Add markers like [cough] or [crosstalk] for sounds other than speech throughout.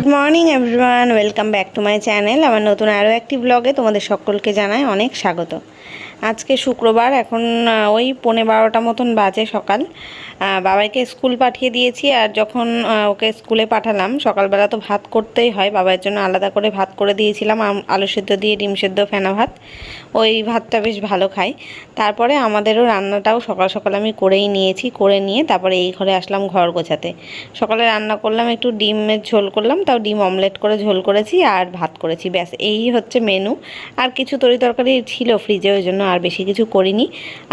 Good morning everyone welcome back to my channel আমার নতুন আরও একটি ব্লগে তোমাদের সকলকে জানাই অনেক স্বাগত। আজকে শুক্রবার, এখন ওই পৌনে বারোটা মতন বাজে সকাল। বাবাইকে স্কুল পাঠিয়ে দিয়েছি আর যখন ওকে স্কুলে পাঠালাম, সকালবেলা তো ভাত করতেই হয়। বাবার জন্য আলাদা করে ভাত করে দিয়েছিলাম আলু সেদ্ধ দিয়ে ডিম সেদ্ধ, ফেনা ভাত। ওই ভাতটা বেশ ভালো খাই। তারপরে আমাদেরও রান্নাটাও সকাল সকাল আমি করেই নিয়েছি, করে নিয়ে তারপরে এই ঘরে আসলাম ঘর গোছাতে। সকালে রান্না করলাম, একটু ডিমের ঝোল করলাম, তাও ডিম অমলেট করে ঝোল করেছি আর ভাত করেছি, ব্যাস এই হচ্ছে মেনু আর কিছু তরি তরকারি ছিল ফ্রিজে ওই জন্য আর বেশি কিছু করিনি।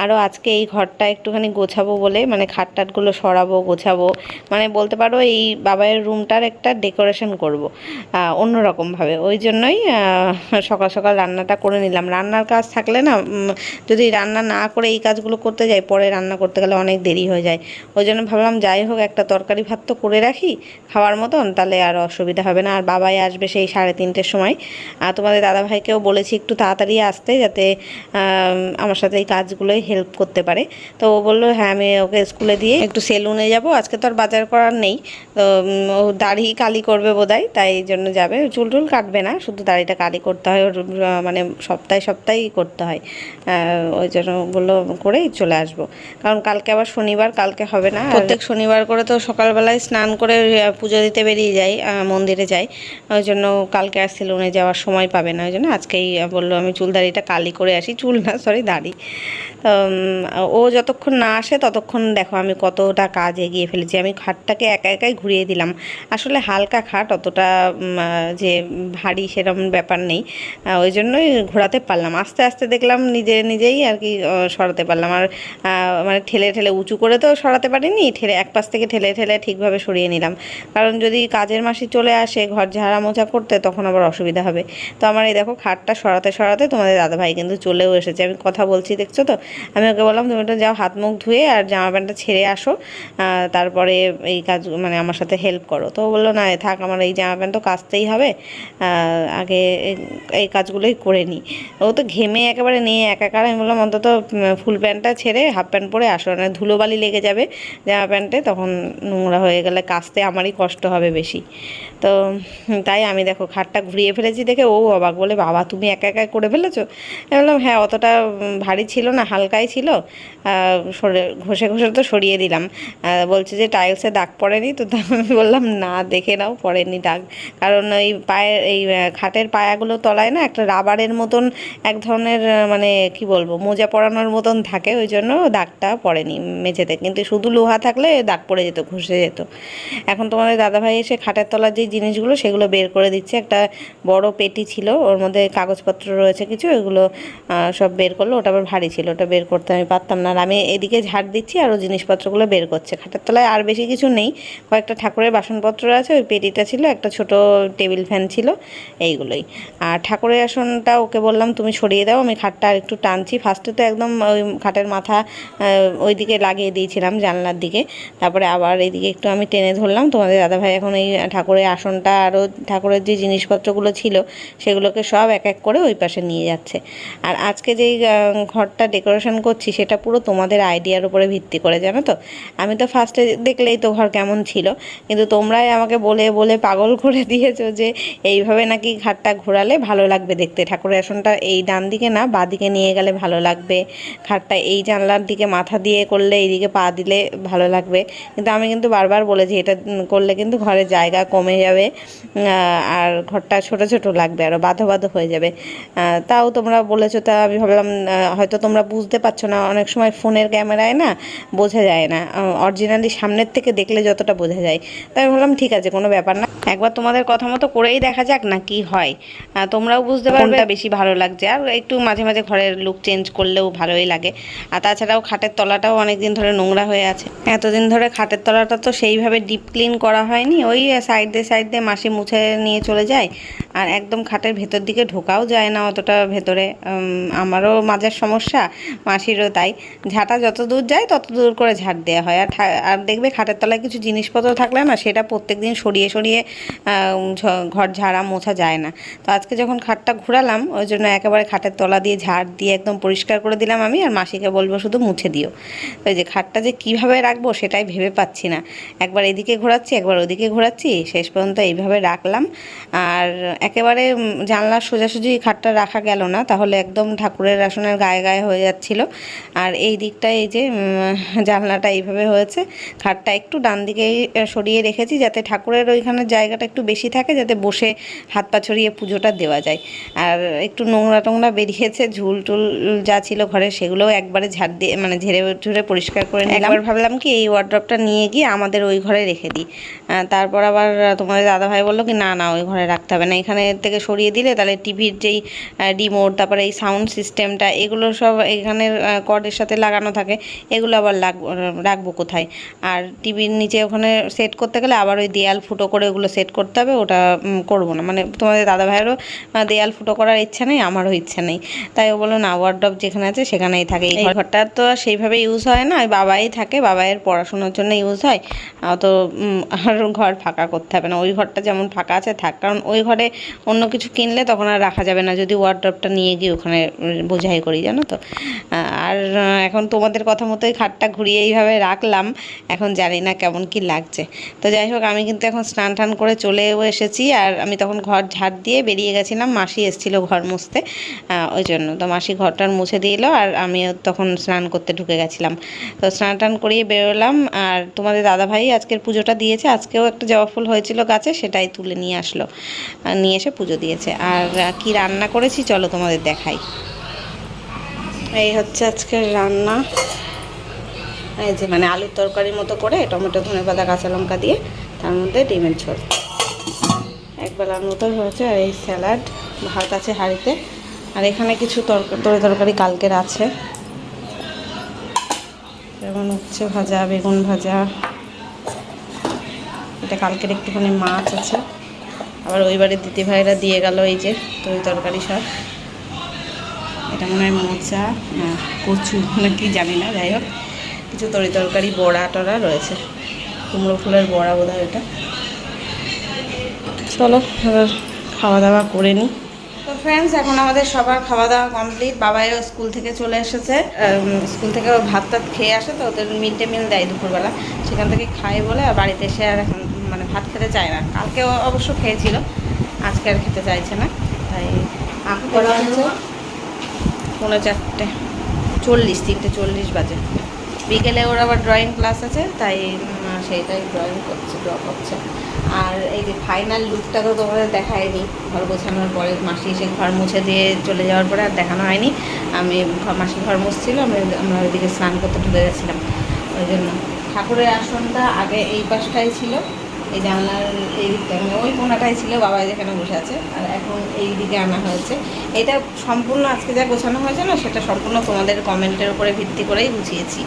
আরও আজকে এই ঘরটা একটুখানি গোছাবো বলে মানে খাট টাটগুলো সরাবো, গোছাবো মানে বলতে পারো এই বাবাইয়ের রুমটার একটা ডেকোরেশন করব অন্যরকমভাবে। ওই জন্যই সকাল সকাল রান্নাটা করে নিলাম। রান্নার কাজ থাকলে না যদি রান্না না করে এই কাজগুলো করতে যাই, পরে রান্না করতে গেলে অনেক দেরি হয়ে যায়। ওই জন্য ভাবলাম, যাই হোক, একটা তরকারি ভাত তো করে রাখি, খাওয়ার মতন, তাহলে আর অসুবিধা হবে না। আর বাবাই আসবে সেই সাড়ে তিনটের সময়। আর তোমাদের দাদাভাইকেও বলেছি, একটু তাড়াতাড়ি আসতে, যাতে আমার সাথে এই কাজগুলোই হেল্প করতে পারে। তো ও বলল হ্যাঁ আমি ওকে স্কুলে দিয়ে একটু সেলুনে যাব। আজকে তো আর বাজার করার নেই। তো ও দাড়ি কালি করবে বোধহয়, তাই জন্য যাবে। চুল টুল কাটবে না, শুধু দাড়িটা কালি করতে হয়। ওর মানে সপ্তাহে সপ্তাহেই করতে হয়। ওই জন্য বলল করেই চলে আসব। কারণ কালকে আবার শনিবার, কালকে হবে না। প্রত্যেক শনিবার করে তো সকালবেলায় স্নান করে পুজো দিতে বেরিয়ে যাই মন্দিরে যাই। ওই জন্য কালকে আর সেলুনে যাওয়ার সময় পাবে না। ওই জন্য আজকেই বলল আমি চুল দাড়িটা কালি করে আসি। চুল না সরি দাড়ি। ও যতক্ষণ না আসে, ততক্ষণ দেখো আমি কতটা কাজ এগিয়ে ফেলেছি। আমি খাটটাকে একা একাই ঘুরিয়ে দিলাম। আসলে হালকা খাট, অতটা যে ভারী সেরকম ব্যাপার নেই। ওই জন্যই ঘোরাতে পারলাম। আস্তে আস্তে দেখলাম নিজে নিজেই আর কি সরাতে পারলাম। আর মানে ঠেলে ঠেলে উঁচু করে তো সরাতে পারিনি, ঠেলে এক পাশ থেকে ঠেলে ঠেলে ঠিকভাবে সরিয়ে নিলাম। কারণ যদি কাজের মাসি চলে আসে, ঘর ঝাড়া মোছা করতে, তখন আবার অসুবিধা হবে। তো আমার এই দেখো খাটটা সরাতে সরাতে তোমাদের দাদাভাই কিন্তু চলেও এসেছে। আমি কথা বলছি, দেখছ তো? আমি ওকে বললাম, তুমি একটু যাও হাত মুখ ধুয়ে আর জামা প্যান্টটা ছেড়ে আসো। তারপরে এই কাজ মানে আমার সাথে হেল্প করো। তো বলল, না থাক, আমার এই জামা প্যান্ট তো কাচতেই হবে। আগে এই কাজগুলোই করে নিই ও তো ঘেমে একেবারে নিয়ে একাকার। আমি বললাম, অন্তত ফুল প্যান্টটা ছেড়ে হাফ প্যান্ট পরে আসো। না ধুলোবালি লেগে যাবে জামা প্যান্টে, তখন নোংরা হয়ে গেলে কাচতে আমারই কষ্ট হবে বেশি। তো তাই আমি দেখো খাটটা ঘুরিয়ে ফেলেছি দেখে ও অবাক বলে, বাবা, তুমি একা একা করে ফেলেছো? আমি বললাম হ্যাঁ অতটা ভারী ছিল না, হালকাই ছিল। সরে- ঘষে ঘষে তো সরিয়ে দিলাম। বলছে যে, টাইলসে দাগ পড়েনি? তা আমি বললাম, না, দেখে নাও, পড়েনি দাগ। কারণ ওই পায়ের, এই খাটের পায়াগুলো তলায় না, একটা রাবারের মতন এক ধরনের মানে কি বলব, মোজা পরানোর মতন থাকে, ওই জন্য দাগটা পড়েনি মেঝেতে। কিন্তু শুধু লোহা থাকলে দাগ পড়ে যেত, ঘষে যেত। এখন তোমাদের দাদাভাই এসে খাটের তলার যে জিনিসগুলো, সেগুলো বের করে দিচ্ছে। একটা বড় পেটি ছিল, ওর মধ্যে কাগজপত্র রয়েছে কিছু, এগুলো সব বের করল। ওটা আবার ভারী ছিল, ওটা বের করতে আমি পারতাম না। আর আমি এদিকে ঝাড় দিচ্ছি, আর জিনিসপত্রগুলো বের করছে। খাটের তলায় আর বেশি কিছু নেই, কয়েকটা ঠাকুরের বাসনপত্র আছে, ওই পেটিটা ছিল, একটা ছোট টেবিল ফ্যান ছিল, এইগুলোই। আর ঠাকুরের আসনটা ওকে বললাম, তুমি সরিয়ে দাও, আমি খাটটা আর একটু টানছি ফার্স্টে তো একদম ওই খাটের মাথা ওই দিকে লাগিয়ে দিয়েছিলাম জানলার দিকে। তারপরে আবার এইদিকে একটু আমি টেনে ধরলাম। তোমাদের দাদাভাই এখন এই ঠাকুরের আসনটা আরও ঠাকুরের যে জিনিসপত্রগুলো ছিল, সেগুলোকে সব এক এক করে ওই পাশে নিয়ে যাচ্ছে। আর আজকে যেই ঘরটা ডেকোরেশন করছি, সেটা পুরো তোমাদের আইডিয়ার উপরে ভিত্তি করে, জানো তো? আমি তো ফার্স্টে দেখলেই তো ঘর কেমন ছিল। কিন্তু তোমরাই আমাকে বলে বলে পাগল করে দিয়েছ যে, এইভাবে নাকি ঘাটটা ঘোরালে ভালো লাগবে দেখতে। ঠাকুরের আসনটা এই ডান দিকে না বাঁ দিকে নিয়ে গেলে ভালো লাগবে। খাটটা এই জানলার দিকে মাথা দিয়ে করলে এইদিকে পা দিলে ভালো লাগবে। কিন্তু আমি কিন্তু বারবার বলেছি এটা করলে কিন্তু ঘরের জায়গা কমে যাবে আর ঘরটা ছোট ছোট লাগবে আরও বাঁধো বাঁধো হয়ে যাবে। তাও তোমরা বলেছ তা আমি ভাবলাম হয়তো তোমরা বুঝতে পারছ না অনেক সময় ফোনের ক্যামেরায় না বোঝা যায় না অরিজিনালি সামনের থেকে দেখলে যতটা বোঝা যায়। তাই আমি ভাবলাম ঠিক আছে কোনো ব্যাপার না। একবার তোমাদের কথা মতো করেই দেখা যাক না কি হয়। তোমরাও বুঝতে পারবে বেশি ভালো লাগছে। আর একটু মাঝে মাঝে ঘরের লুক চেঞ্জ করলেও ভালোই লাগে। আর তাছাড়াও খাটের তলাটাও অনেক দিন ধরে নোংরা হয়ে আছে। এতদিন ধরে খাটের তলাটা তো সেইভাবে ডিপ ক্লিন করা হয়নি, ওই সাইড দিয়ে সাইড দিয়ে মাসি মুছে নিয়ে চলে যায়। আর একদম খাটের ভেতর দিকে ঢোকাও যায় না অতটা ভেতরে। আমারও মাঝের সমস্যা, মাসিরও তাই। ঝাঁটা যত দূর যায়, তত দূর করে ঝাঁটা দেওয়া হয়। আর আর দেখবে খাটের তলায় কিছু জিনিসপত্র থাকলে না, সেটা প্রত্যেক দিন সরিয়ে সরিয়ে ঘর ঝাড়া মোছা যায় না। তো আজকে যখন খাটটা ঘুরালাম, ওই জন্য একেবারে খাটের তলা দিয়ে ঝাড় দিয়ে একদম পরিষ্কার করে দিলাম আমি আর মাসিকে বলব শুধু মুছে দিও। ওই যে খাটটা যে কীভাবে রাখব সেটাই ভেবে পাচ্ছি না। একবার এদিকে ঘোরাচ্ছি, একবার ওদিকে ঘোরাচ্ছি, শেষ পর্যন্ত এইভাবে রাখলাম। আর একেবারে জানলার সোজাসুজি খাটটা রাখা গেল না, তাহলে একদম ঠাকুরের আসনের গায়ে গায়ে হয়ে যাচ্ছিল। আর এই দিকটা এই যে জানলাটা এইভাবে হয়েছে, খাটটা একটু ডান দিকেই সরিয়ে রেখেছি যাতে ঠাকুরের ওইখানে জায়গাটা একটু বেশি থাকে, যাতে বসে হাত পা ছড়িয়ে পুজোটা দেওয়া যায়। আর একটু নোংরা টোংরা বেরিয়েছে, ঝুল টুল যা ছিল ঘরে সেগুলোও একবারে ঝাড় দিয়ে মানে ঝেড়ে ঝুড়ে পরিষ্কার করে নিলাম। একবার ভাবলাম কি এই ওয়ার্ড্রপটা নিয়ে গিয়ে আমাদের ওই ঘরে রেখে দিই। তারপর আবার তোমাদের দাদাভাই বলল কি, না না, ওই ঘরে রাখতে হবে না। এখানে থেকে সরিয়ে দিলে তাহলে টিভির যেই রিমোট তারপরে এই সাউন্ড সিস্টেমটা এগুলো সব এখানের কর্ডের সাথে লাগানো থাকে। এগুলো আবার রাখব কোথায়? আর টিভির নিচে ওখানে সেট করতে গেলে আবার ওই দেয়াল ফুটো করে ওগুলো সেট করতে হবে। ওটা করব না। মানে তোমাদের দাদা ভাইয়েরও দেয়াল ফুটো করার ইচ্ছা নেই, আমারও ইচ্ছা নেই। তাই ও বলল না ওয়ার্ডরপ যেখানে আছে সেখানেই থাকে। এই ঘরটা তো সেইভাবে ইউজ হয় না ওই বাবাই থাকে বাবাইয়ের পড়াশোনার জন্য ইউজ হয়। উম, আর ঘর ফাঁকা করতে হবে না। ওই ঘরটা যেমন ফাঁকা আছে থাক কারণ ওই ঘরে অন্য কিছু কিনলে তখন আর রাখা যাবে না যদি ওয়ার্ডরপটা নিয়ে গিয়ে ওখানে বোঝাই করি জানো তো? আর এখন তোমাদের কথা মতোই খাটটা ঘুরিয়ে এইভাবে রাখলাম। এখন জানি না কেমন কি লাগছে। তো যাই হোক আমি কিন্তু এখন স্নান টান করে চলেও এসেছি। আর আমি তখন ঘর ঝাড় দিয়ে বেরিয়ে গেছিলাম। মাসি এসেছিল ঘর মুছতে। ওই জন্য। তো মাসি ঘরটার মুছে দিয়ে এলো আর আমিও তখন স্নান করতে ঢুকে গেছিলাম। তো স্নান টান করিয়ে বেরোলাম আর তোমাদের দাদা ভাই আজকের পুজোটা দিয়েছে। আজকেও একটা জবা ফুল হয়েছিল গাছে, সেটাই তুলে নিয়ে আসলো। নিয়ে এসে পুজো দিয়েছে। আর কি রান্না করেছি চলো তোমাদের দেখাই। এই হচ্ছে আজকের রান্না। এই যে মানে আলুর তরকারির মতো করে, টমেটো, ধনে পাতা, কাঁচা লঙ্কা দিয়ে তার মধ্যে ডিমের ঝোল। এক বেলার মতো হয়েছে এই স্যালাড। ভাত আছে হাঁড়িতে। আর এখানে কিছু তরকারি তরি তরকারি কালকের আছে। যেমন উচ্ছে ভাজা, বেগুন ভাজা। এটা কালকের একটুখানি মাছ আছে। আবার ওই বাড়ির দিদি ভাইরা দিয়ে গেল এই যে তরি তরকারি সব। এটা মনে হয় মোচা কচু মানে কি জানি না, যাই হোক। কিছু তরি তরকারি, বড়া টড়া রয়েছে। কুমড়ো ফুলের বড়া বোধ হয় এটা। চলো, এবার খাওয়া দাওয়া করে নিই ফ্রেন্ডস এখন আমাদের সবার খাওয়া দাওয়া কমপ্লিট বাবাইও স্কুল থেকে চলে এসেছে। স্কুল থেকে ও ভাত টাত খেয়ে আসে তো ওদের মিড ডে মিল দেয় দুপুরবেলা। সেখান থেকে খায় বলে আর বাড়িতে এসে আর এখন মানে ভাত খেতে চায় না। কালকে অবশ্য খেয়েছিল আজকে আর খেতে চাইছে না। তাই আঁক করা পৌনে চারটে। চল্লিশ তিনটে চল্লিশ বাজে। বিকেলে ওর আবার ড্রয়িং ক্লাস আছে তাই সেইটাই ড্রয়িং করছে ড্র করছে। আর এই যে ফাইনাল লুকটা তো তোমাদের দেখায়নি, ঘর গোছানোর পরে মাসি এসে ঘর মুছে দিয়ে চলে যাওয়ার পরে আর দেখানো হয়নি। আমি মাসি ঘর মুছছিল আমি আমরা ওইদিকে স্নান করতে ঢুকে গেছিলাম। ওই জন্য। ঠাকুরের আসনটা আগে এই পাশটাই ছিল। এই জানলার এই দিকটা। মানে ওই কোনাটাই ছিল, বাবা যেখানে বসে আছে। আর এখন এই দিকে আনা হয়েছে। এটা সম্পূর্ণ আজকে যা গোছানো হয়েছে না, সেটা সম্পূর্ণ তোমাদের কমেন্টের উপরে ভিত্তি করেই গুছিয়েছি।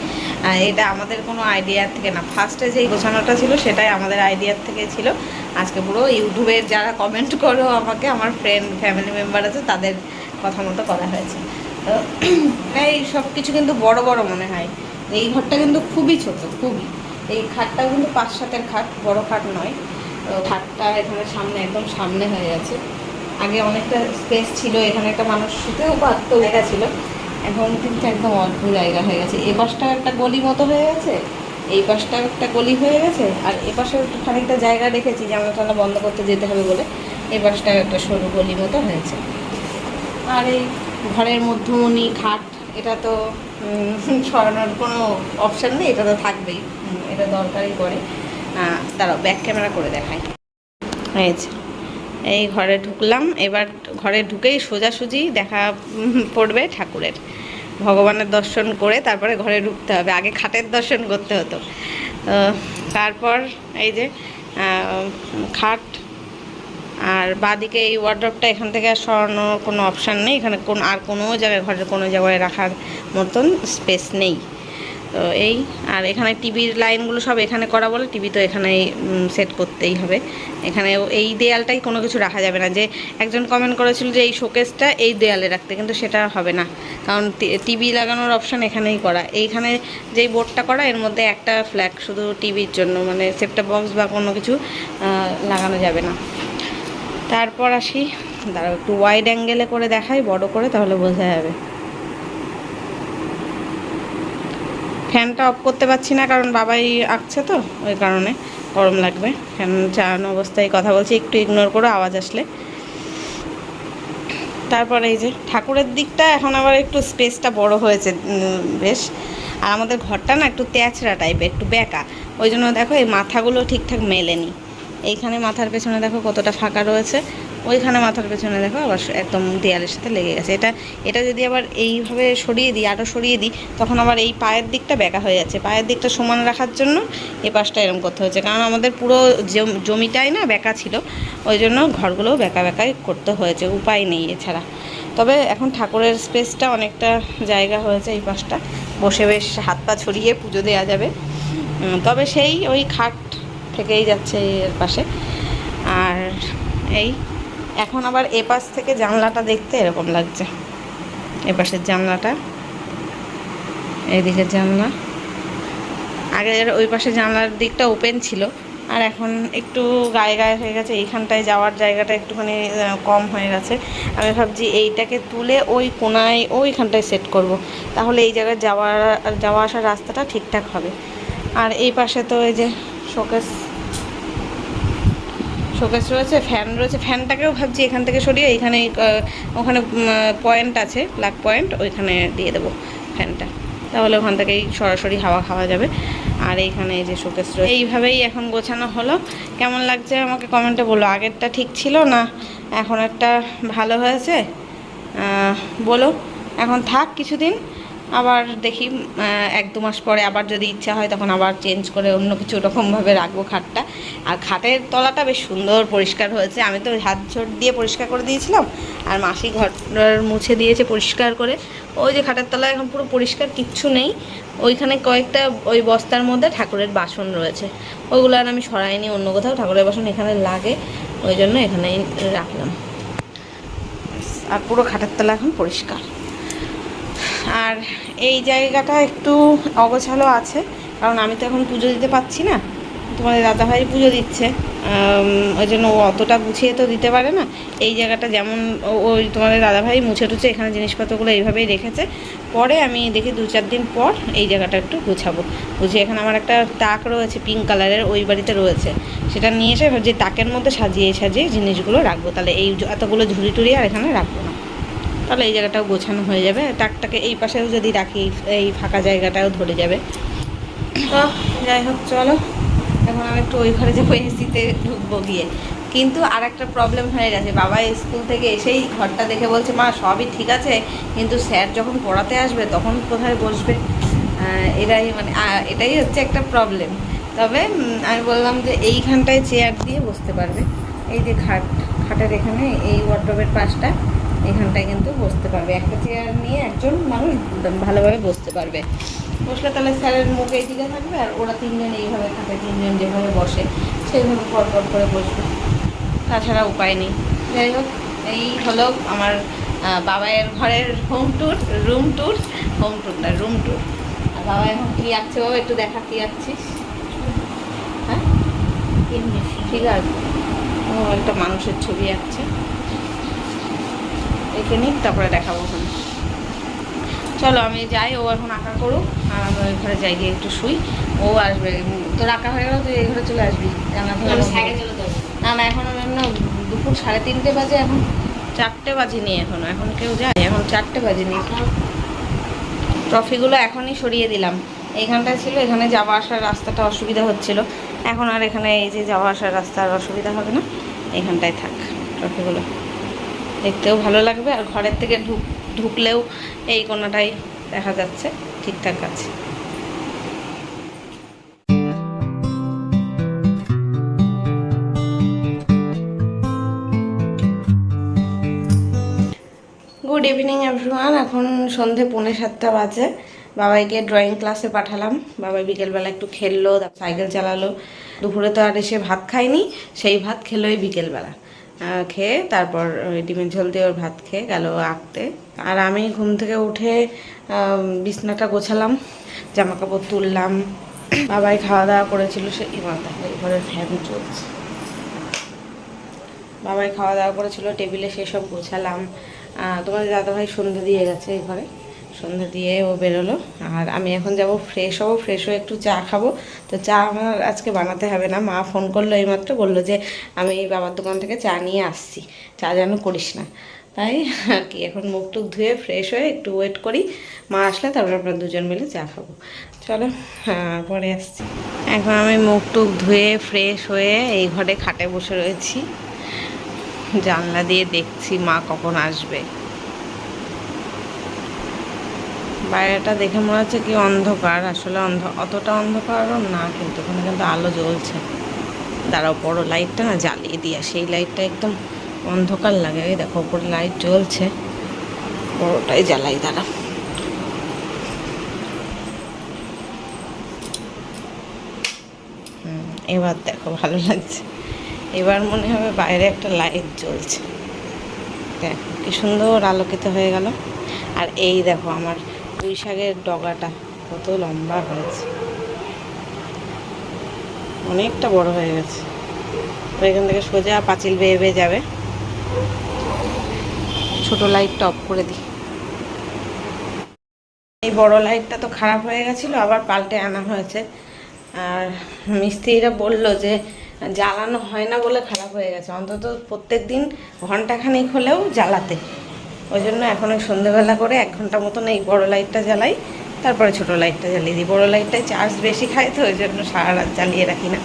এটা আমাদের কোনো আইডিয়ার থেকে না। ফার্স্টে যেই গোছানোটা ছিল, সেটাই আমাদের আইডিয়ার থেকে ছিল। আজকে পুরো ইউটিউবের যারা কমেন্ট করো আমাকে, আমার ফ্রেন্ড ফ্যামিলি মেম্বার আছে, তাদের কথা মতো করা হয়েছে। তো, [clears throat] এই সব কিছু কিন্তু বড় বড় মনে হয়। এই ঘরটা কিন্তু খুবই ছোট, খুবই। এই খাটটাও কিন্তু পাঁচ সাতের খাট, বড় খাট নয়। তো খাটটা এখানে সামনে, একদম সামনে হয়ে গেছে। আগে অনেকটা স্পেস ছিল, এখানে একটা মানুষ শুতেও পারতো, জায়গা ছিল। এখন কিন্তু একদম অল্প জায়গা হয়ে গেছে। এ পাশটাও একটা গলি মতো হয়ে গেছে, এই পাশটাও একটা গলি হয়ে গেছে, আর এ পাশেও খানিকটা জায়গা রেখেছি, জানলা টানা বন্ধ করতে যেতে হবে বলে। এ পাশটাও একটা সরু গলি মতো হয়েছে। আর এই ঘরের মধ্যমণি, খাট, এটা তো সরানোর কোনো অপশান নেই, এটা তো থাকবেই। এটা দরকারই আহ, দাঁড়াও ব্যাক ক্যামেরা করে দেখাই। এই যে, এই ঘরে ঢুকলাম এবার ঘরে ঢুকেই সোজাসুজি দেখা পড়বে ঠাকুরের। ভগবানের দর্শন করে তারপরে ঘরে ঢুকতে হবে আগে খাটের দর্শন করতে হতো। তারপর এই যে খাট আর বাদিকে এই ওয়ার্ড্রপটা এখান থেকে আর সরানোর কোনো অপশান নেই। এখানে কোন আর কোনো জায়গায় ঘরের কোনো জায়গায় রাখার মতন স্পেস নেই। তো এই, আর এখানে টিভির লাইনগুলো সব এখানে করা বলে টিভি তো এখানেই সেট করতেই হবে। এখানে এই দেয়ালটাই কোনো কিছু রাখা যাবে না। যে একজন কমেন্ট করেছিল যে এই শোকেসটা এই দেয়ালে রাখতে, কিন্তু সেটা হবে না। কারণ টিভি লাগানোর অপশান এখানেই করা। এইখানে যেই বোর্ডটা করা, এর মধ্যে একটা ফ্ল্যাগ শুধু টিভির জন্য মানে সেপটা বক্স বা কোনো কিছু লাগানো যাবে না। তারপর আসি। দাঁড়াও, একটু ওয়াইড অ্যাঙ্গেলে করে দেখাই, বড় করে, তাহলে বোঝা যাবে। ফ্যানটা অফ করতে পারছি না, কারণ বাবাই আঁকছে তো, ওই কারণে গরম লাগবে। ফ্যান চালানো অবস্থায় কথা বলছি, একটু ইগনোর করো, আওয়াজ আসলে। তারপরে এই যে, ঠাকুরের দিকটা এখন আবার একটু স্পেসটা বড় হয়েছে বেশ। আর আমাদের ঘরটা না একটু তেঁচড়া টাইপের একটু বেঁকা। ওই জন্য দেখো এই মাথাগুলো ঠিকঠাক মেলেনি। এইখানে মাথার পেছনে দেখো কতটা ফাঁকা রয়েছে। ওইখানে মাথার পেছনে দেখো আবার একদম দেয়ালের সাথে লেগে গেছে। এটা এটা যদি আবার এইভাবে সরিয়ে দিই আরও সরিয়ে দিই, তখন আবার এই পায়ের দিকটা বেঁকা হয়ে যাচ্ছে। পায়ের দিকটা সমান রাখার জন্য এ পাশটা এরকম করতে হয়েছে কারণ আমাদের পুরো জম- জমিটাই না বেঁকা ছিল, ওই জন্য ঘরগুলোও বেঁকা বেঁকাই করতে হয়েছে, উপায় নেই এছাড়া। তবে এখন ঠাকুরের স্পেসটা অনেকটা জায়গা হয়েছে এই পাশটা। বসে বেশ হাত পা ছড়িয়ে পুজো দেওয়া যাবে। তবে সেই ওই খাট থেকেই যাচ্ছে এর পাশে। আর এই এখন আবার এ পাশ থেকে জানলাটা দেখতে এরকম লাগছে। এ পাশের জানলাটা এইদিকের জানলা। আগের ওই পাশে জানলার দিকটা ওপেন ছিল, আর এখন একটু গায়ে গায়ে হয়ে গেছে। এইখানটায় যাওয়ার জায়গাটা একটুখানি কম হয়ে গেছে। আমি ভাবছি এইটাকে তুলে ওই কোনায়, ওইখানটায় সেট করব। তাহলে এই জায়গায় যাওয়ার, যাওয়া আসার রাস্তাটা ঠিকঠাক হবে। আর এই পাশে তো এই যে শোকেস শোকেস রয়েছে ফ্যান রয়েছে। ফ্যানটাকেও ভাবছি এখান থেকে সরিয়ে এখানে ওখানে পয়েন্ট আছে ব্ল্যাক পয়েন্ট ওইখানে দিয়ে দেবো ফ্যানটা তাহলে ওখান থেকেই সরাসরি হাওয়া খাওয়া যাবে। আর এইখানে এই যে শোকেস রয়েছে, এইভাবেই এখন গোছানো হলো। কেমন লাগছে আমাকে কমেন্টে বলো। আগেরটা ঠিক ছিল না? এখন একটা ভালো হয়েছে? বলো। এখন থাক কিছুদিন। আবার দেখি এক দু মাস পরে আবার যদি ইচ্ছা হয় তখন আবার চেঞ্জ করে অন্য কিছু রকমভাবে রাখব খাটটা। আর খাটের তলাটা বেশ সুন্দর পরিষ্কার হয়েছে। আমি তো হাত ঝোট দিয়ে পরিষ্কার করে দিয়েছিলাম, আর মাসি ঘর মুছে দিয়েছে পরিষ্কার করে। ওই যে খাটের তলায় এখন পুরো পরিষ্কার, কিচ্ছু নেই। ওইখানে কয়েকটা ওই বস্তার মধ্যে ঠাকুরের বাসন রয়েছে। ওইগুলো আর আমি সরাইনি অন্য কোথাও ঠাকুরের বাসন এখানে লাগে। ওই জন্য এখানেই রাখলাম। আর পুরো খাটের তলা এখন পরিষ্কার। আর এই জায়গাটা একটু অগোছালো আছে, কারণ আমি তো এখন পুজো দিতে পারছি না। তোমাদের দাদাভাই পুজো দিচ্ছে ওই জন্য ও অতটা গুছিয়ে তো দিতে পারে না। এই জায়গাটা যেমন ওই তোমাদের দাদাভাই মুছে টুছে এখানে জিনিসপত্রগুলো এইভাবেই রেখেছে। পরে আমি দেখি দু চার দিন পর এই জায়গাটা একটু গুছাবো। গুছিয়ে এখানে আমার একটা তাক রয়েছে পিঙ্ক কালারের ওই বাড়িতে রয়েছে। সেটা নিয়ে এসে যে তাকের মধ্যে সাজিয়ে সাজিয়ে জিনিসগুলো রাখব। তাহলে এই এতগুলো ঝুড়ি টুড়ি আর এখানে রাখব না। তাহলে এই জায়গাটাও গোছানো হয়ে যাবে। টাকটাকে এই পাশেও যদি রাখি, এই ফাঁকা জায়গাটাও ধরে যাবে। তো যাই হোক, চলো। এখন আমি একটু ওই ঘরে যাব, এসিতে ঢুকবো গিয়ে। কিন্তু আর একটা প্রবলেম হয়ে গেছে। বাবা স্কুল থেকে এসেই ঘরটা দেখে বলছে, মা, সবই ঠিক আছে, কিন্তু স্যার যখন পড়াতে আসবে, তখন কোথায় বসবে? এটাই মানে এটাই হচ্ছে একটা প্রবলেম তবে আমি বললাম যে এইখানটায় চেয়ার দিয়ে বসতে পারবে। এই যে খাট, খাটের এখানে, এই ওয়ার্ড্রবের পাশটা। এখানটায় কিন্তু বসতে পারবে। একটা চেয়ার নিয়ে একজন মানুষ ভালোভাবে বসতে পারবে। বসলে তাহলে স্যারের মুখ এই দিকে থাকবে আর ওরা তিনজন এইভাবে থাকে তিনজন যেভাবে বসে সেইভাবে পর পর করে বসবে। তাছাড়া উপায় নেই। যাই হোক এই হলো আমার আহ, বাবাইয়ের ঘরের home tour room tour home tour না রুম ট্যুর আর বাবা এখন কী আঁকছে বাবা? একটু দেখা কী আঁকছিস? হ্যাঁ? ঠিক আছে। ও একটা মানুষের ছবি আঁকছে। এঁকে নিক তারপরে দেখাবো ওখানে। চলো আমি যাই ও এখন আঁকা করুক আর আমি ওই ঘরে যাই গিয়ে একটু শুই। ও আসবে। তোর আঁকা হয়ে গেল তুই এই ঘরে চলে আসবি। না না এখন না দুপুর সাড়ে তিনটে বাজে এখন। চারটে বাজেনি এখন এখন কেউ যায়? এখন চারটে বাজেনি। ট্রফিগুলো এখনই সরিয়ে দিলাম। এইখানটায় ছিল এখানে যাওয়া আসার রাস্তাটা অসুবিধা হচ্ছিল। এখন আর এখানে এই যে যাওয়া আসার রাস্তা আর অসুবিধা হবে না। এখানটায় থাক ট্রফিগুলো। দেখতেও ভালো লাগবে আর ঘরের থেকে ঢুক ঢুকলেও এই কোনাটাই দেখা যাচ্ছে, ঠিকঠাক আছে। গুড ইভিনিং এভরিওয়ান এখন সন্ধে পৌনে সাতটা বাজে। বাবাইকে ড্রয়িং ক্লাসে পাঠালাম। বাবাই বিকেলবেলা একটু খেললো সাইকেল চালালো। দুপুরে তো আর এসে ভাত খায়নি, সেই ভাত খেলোই বিকেলবেলা। খেয়ে তারপর ওই ডিমের ঝোল দিয়ে ওর ভাত খেয়ে গেল আঁকতে। আর আমি ঘুম থেকে উঠে বিছনাটা গোছালাম জামা কাপড় তুললাম। বাবাই খাওয়া দাওয়া করেছিল সে এবার দেখো এই ঘরের ফ্যান চলছে। বাবাই খাওয়া দাওয়া করেছিল টেবিলে সেসব গোছালাম। আহ, তোমাদের দাদাভাই সন্ধে দিয়ে গেছে এই ঘরে সন্ধে দিয়ে ও বেরোলো। আর আমি এখন যাব ফ্রেশ হব ফ্রেশ হয়ে একটু চা খাব। তো চা আমার আজকে বানাতে হবে না, মা ফোন করল এইমাত্র, বলল যে আমি বাবার দোকান থেকে চা নিয়ে আসছি, চা যেন করিস না। তাই আর কি, এখন মুখ টুক ধুয়ে ফ্রেশ হয়ে একটু ওয়েট করি, মা আসলে তারপর আমরা দুজন মিলে চা খাব। চলো পরে আসছি। এখন আমি মুখ টুক ধুয়ে ফ্রেশ হয়ে এই ঘরে খাটে বসে রয়েছি। জানলা দিয়ে দেখছি মা কখন আসবে। বাইরেটা দেখে মনে হচ্ছে কি অন্ধকার। আসলে অন্ধ অতটা অন্ধকারও না কিন্তু ওখানে কিন্তু আলো জ্বলছে। দাঁড়াও বড় লাইটটা না জ্বালিয়ে দিয়া। সেই লাইটটা একদম অন্ধকার লাগে। এই দেখো উপরে লাইট জ্বলছে। বড়টাই জ্বালাই হুম, এবার দেখো ভালো লাগছে। এবার মনে হবে বাইরে একটা লাইট জ্বলছে। দেখো কি সুন্দর আলোকিত হয়ে গেল। আর এই দেখো আমার পুঁই শাকের ডগাটা কত লম্বা হয়েছে। অনেকটা বড় হয়ে গেছে। তো এখান থেকে সোজা পাঁচিল বেয়ে বেয়ে যাবে। ছোট লাইটটা অফ করে দিই। এই বড় লাইটটা তো খারাপ হয়ে গেছিল, আবার পাল্টে আনা হয়েছে। আর মিস্ত্রিরা বলল যে জ্বালানো হয় না বলে খারাপ হয়ে গেছে। অন্তত প্রত্যেক দিন ঘন্টাখানেক হলেও জ্বালাতে। ওই জন্য এখন ওই সন্ধেবেলা করে এক ঘণ্টা মতন এই বড় লাইটটা জ্বালাই, তারপরে ছোট লাইটটা জ্বালিয়ে দিই। বড় লাইটটায় চার্জ বেশি খায় তো, ওই জন্য সারা রাত জ্বালিয়ে রাখি না।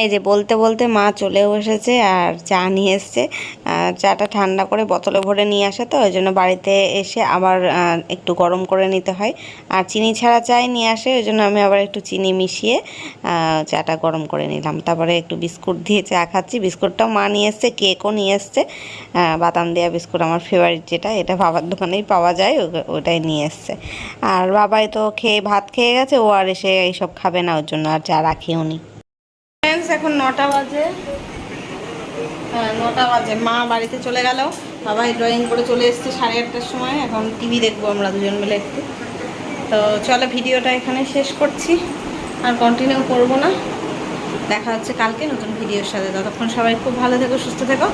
এই যে বলতে বলতে মা চলেও এসেছে আর চা নিয়ে এসছে। চাটা ঠান্ডা করে বোতলে ভরে নিয়ে আসে তো, ওই জন্য বাড়িতে এসে আবার একটু গরম করে নিতে হয়। আর চিনি ছাড়া চাই নিয়ে আসে, ওই জন্য আমি আবার একটু চিনি মিশিয়ে চাটা গরম করে নিলাম। তারপরে একটু বিস্কুট দিয়ে চা খাচ্ছি। বিস্কুটটাও মা নিয়ে এসছে, কেকও নিয়ে এসছে। বাদাম দেওয়া বিস্কুট আমার ফেভারিট যেটা, এটা বাবার দোকানেই পাওয়া যায় ওটাই নিয়ে এসছে। আর বাবাই তো খেয়ে, ভাত খেয়ে গেছে, ও আর এসে এইসব খাবে না, ওর জন্য আর চা রাখিও নি। ফ্রেন্ডস এখন নটা বাজে। হ্যাঁ নটা বাজে। মা বাড়িতে চলে গেল। বাবাই ড্রয়িং করে চলে এসছে সাড়ে আটটার সময়। এখন টিভি দেখব আমরা দুজন মিলে একটু। তো চলো ভিডিওটা এখানে শেষ করছি। আর কন্টিনিউ করব না। দেখা হচ্ছে কালকে নতুন ভিডিওর সাথে। ততক্ষণ সবাই খুব ভালো থেকো, সুস্থ থেকো।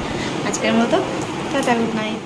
আজকের মতো, টাটা গুড নাইট